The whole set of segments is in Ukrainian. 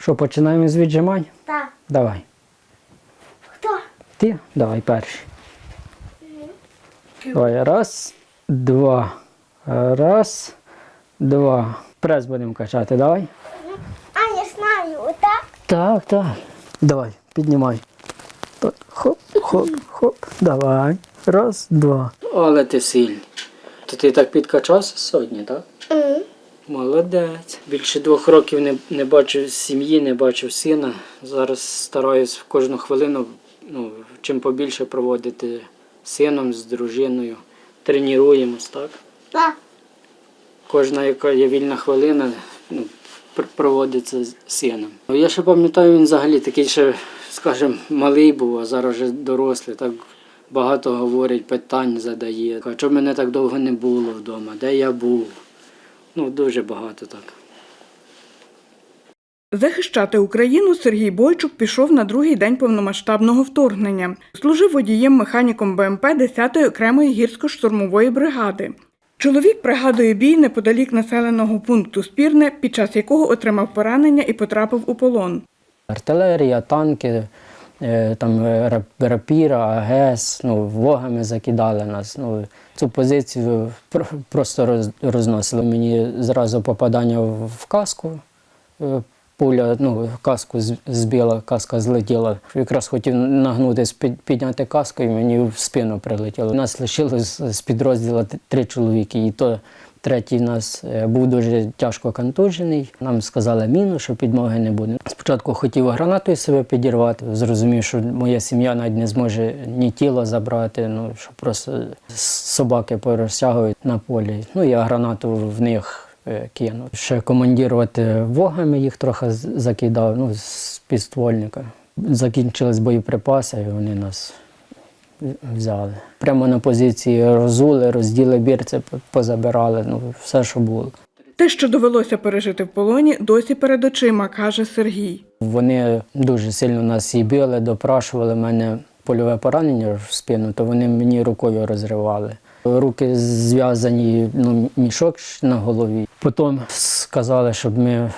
Що, починаємо з віджимань? Так. Давай. Хто? Ти? Давай перший. Давай. Раз, два. Раз, два. Прес будемо качати, давай. А, я знаю, отак. Так, так. Давай, піднімай. Хоп, хоп, хоп. Давай. Раз, два. Але ти сильний. То ти так підкачався сьогодні, так? М. Молодець. Більше двох років не, не бачив сім'ї, не бачив сина. Зараз стараюсь в кожну хвилину ну, чим побільше проводити з сином, з дружиною. Тренуємось, так? Так. Кожна, яка є вільна хвилина, ну, проводиться з сином. Я ще пам'ятаю, він взагалі такий ще, скажімо, малий був, а зараз вже дорослий. Так багато говорить, питань задає. А чому мене так довго не було вдома? Де я був? Ну, дуже багато так. Захищати Україну Сергій Бойчук пішов на другий день повномасштабного вторгнення. Служив водієм-механіком БМП 10-ї окремої гірсько-штурмової бригади. Чоловік пригадує бій неподалік населеного пункту Спірне, під час якого отримав поранення і потрапив у полон. Артилерія, танки, там е, рап- рапіра, АГС, ну, вогами закидали нас. Ну, цю позицію просто розносили. Мені зразу попадання в каску. е, Пуля, ну, каску збила, каска злетіла. Якраз хотів нагнутися, під- підняти каску, і мені в спину прилетіло. Нас лишилось з підрозділу три чоловіки, і то третій нас е, був дуже тяжко контужений. Нам сказали міну, що підмоги не буде. Спочатку хотів гранатою себе підірвати, зрозумів, що моя сім'я навіть не зможе ні тіло забрати, ну що просто собаки порозтягують на полі. Ну я гранату в них е, кинув. Ще командірувати вогами їх трохи закидав, ну, з підствольника. Закінчились боєприпаси, і вони нас взяли. Прямо на позиції розули, розділи бірці, позабирали, ну, все, що було. Те, що довелося пережити в полоні, досі перед очима, каже Сергій. Вони дуже сильно нас і били, допрашували мене польове поранення в спину, то вони мені рукою розривали. Руки зв'язані, ну, мішок на голові. Потім сказали, щоб ми е,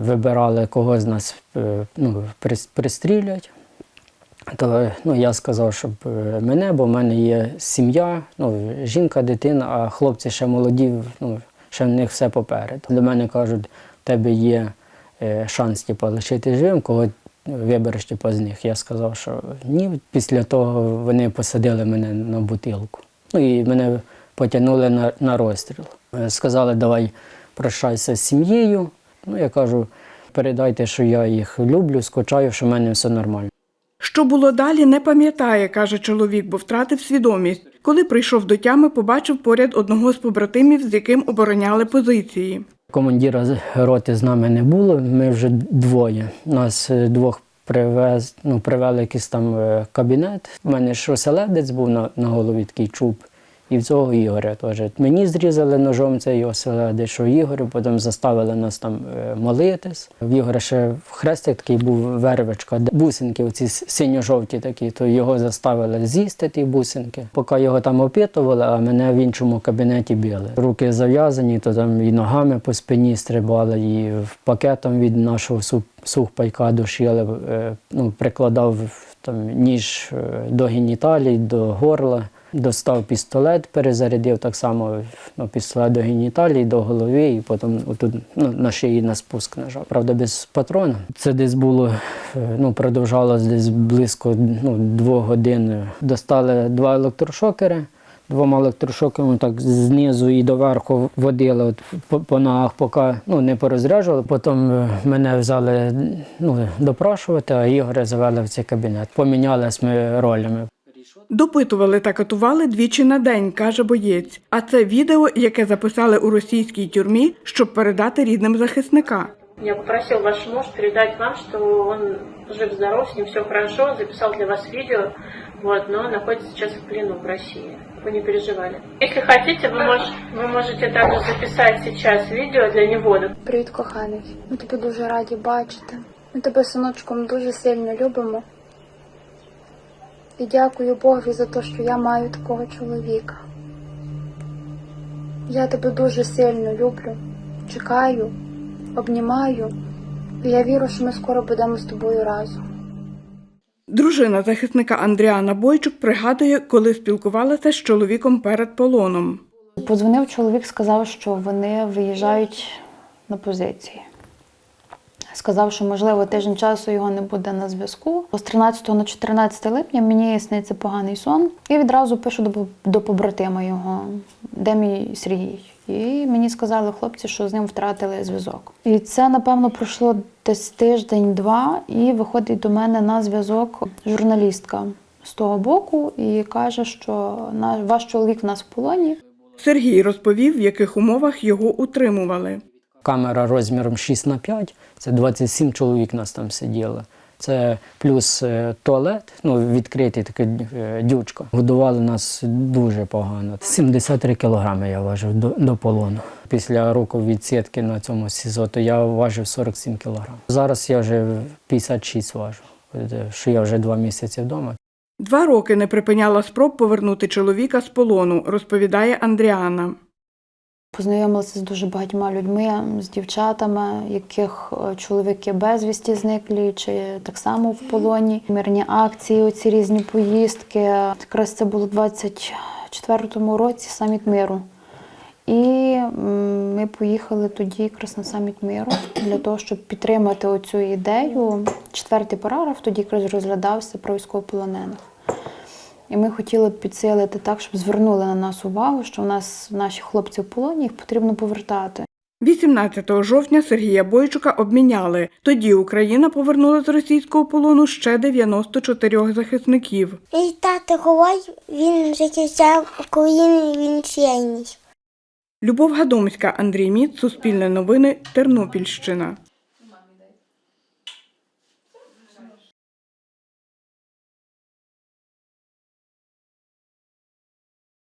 вибирали, кого з нас е, ну, пристрілять. То ну, я сказав, щоб е, мене, бо в мене є сім'я, ну, жінка, дитина, а хлопці ще молоді, ну, ще в них все попереду. До мене кажуть, в тебе є е, шанс типу, лишити живим, кого вибереш типу, з них. Я сказав, що ні. Після того вони посадили мене на бутилку. Ну і мене потягнули на, на розстріл. Е, Сказали, давай прощайся з сім'єю. Ну, я кажу, передайте, що я їх люблю, скучаю, що в мене все нормально. Що було далі, не пам'ятає, каже чоловік, бо втратив свідомість. Коли прийшов до тями, побачив поряд одного з побратимів, з яким обороняли позиції. Командира роти з нами не було, ми вже двоє. Нас е, двох привез, ну, привели якийсь там е, кабінет. У мене ж оселедець був на, на голові такий чуб. І в цього Ігоря теж. Мені зрізали ножом цей оселедець, що Ігорю, потім заставили нас там е, молитись. В Ігоря ще хрестик такий був вервичка, бусинки, оці синьо-жовті такі, то його заставили з'їсти ті бусинки. Поки його там опитували, а мене в іншому кабінеті били. Руки зав'язані, то там і ногами по спині стрибали, і в пакетом від нашого сухпайка душили, е, ну, прикладав там, ніж е, до геніталій, до горла. Достав пістолет, перезарядив так само ну, пістолет до геніталій, до голови, і потім отут, ну, на шиї на спуск нажав. Правда, без патрона. Це десь було, е, ну, продовжалось десь близько ну, двох годин. Достали два електрошокери. Двома електрошокерами так знизу і доверху водили от, по, по ногах, поки ну, не порозряджували. Потім е, мене взяли ну, допрашувати, а Ігоря завели в цей кабінет. Помінялись ми ролями. Допитували та катували двічі на день, каже боєць. А це відео, яке записали у російській тюрмі, щоб передати рідним захисника. Я попросил ваш муж передать вам, что он жив-здоров, с ним все хорошо, он записал для вас видео, вот, но находится сейчас в плену в России. Вы не переживали. Если хотите, вы, мож- вы можете также записать сейчас видео для него. Привіт, коханий. Ми тебе дуже раді бачити. Ми тебе синочком дуже сильно любимо. І дякую Богові за те, що я маю такого чоловіка. Я тебе дуже сильно люблю, чекаю, обнімаю І я вірю, що ми скоро будемо з тобою разом. Дружина захисника Андріана Бойчук пригадує, коли спілкувалася з чоловіком перед полоном. Подзвонив чоловік, сказав, що вони виїжджають на позиції. Сказав, що можливо тиждень часу його не буде на зв'язку. З 13 на 14 липня мені сниться поганий сон. І відразу пишу до, до побратима його, де мій Сергій. І мені сказали хлопці, що з ним втратили зв'язок. І це, напевно, пройшло десь тиждень-два, і виходить до мене на зв'язок журналістка з того боку і каже, що ваш чоловік в нас в полоні. Сергій розповів, в яких умовах його утримували. Камера розміром 6 на 5, це 27 чоловік нас там сиділо. Це плюс е, туалет, ну відкритий такий е, дючка. Годували нас дуже погано. 73 кілограми я важив до, до полону. Після року відсідки на цьому СІЗО, то я важив 47 кілограм. Зараз я вже 56 важу, е, що я вже два місяці вдома. Два роки не припиняла спроб повернути чоловіка з полону, розповідає Андріана. Познайомилася з дуже багатьма людьми, з дівчатами, яких е, чоловіки безвісті зниклі, чи так само в полоні. Мирні акції, оці різні поїздки. Якраз це було у 24-му році саміт миру. І ми поїхали тоді якраз на саміт миру для того, щоб підтримати оцю ідею. Четвертий параграф тоді якраз розглядався про військовополонених. І ми хотіли б підсилити так, щоб звернули на нас увагу, що в нас наші хлопці в полоні, їх потрібно повертати. 18 жовтня Сергія Бойчука обміняли. Тоді Україна повернула з російського полону ще 94 захисників. І тато говорить, він захищав Україну, він сильний. Любов Гадомська, Андрій Міц, Суспільне новини, Тернопільщина.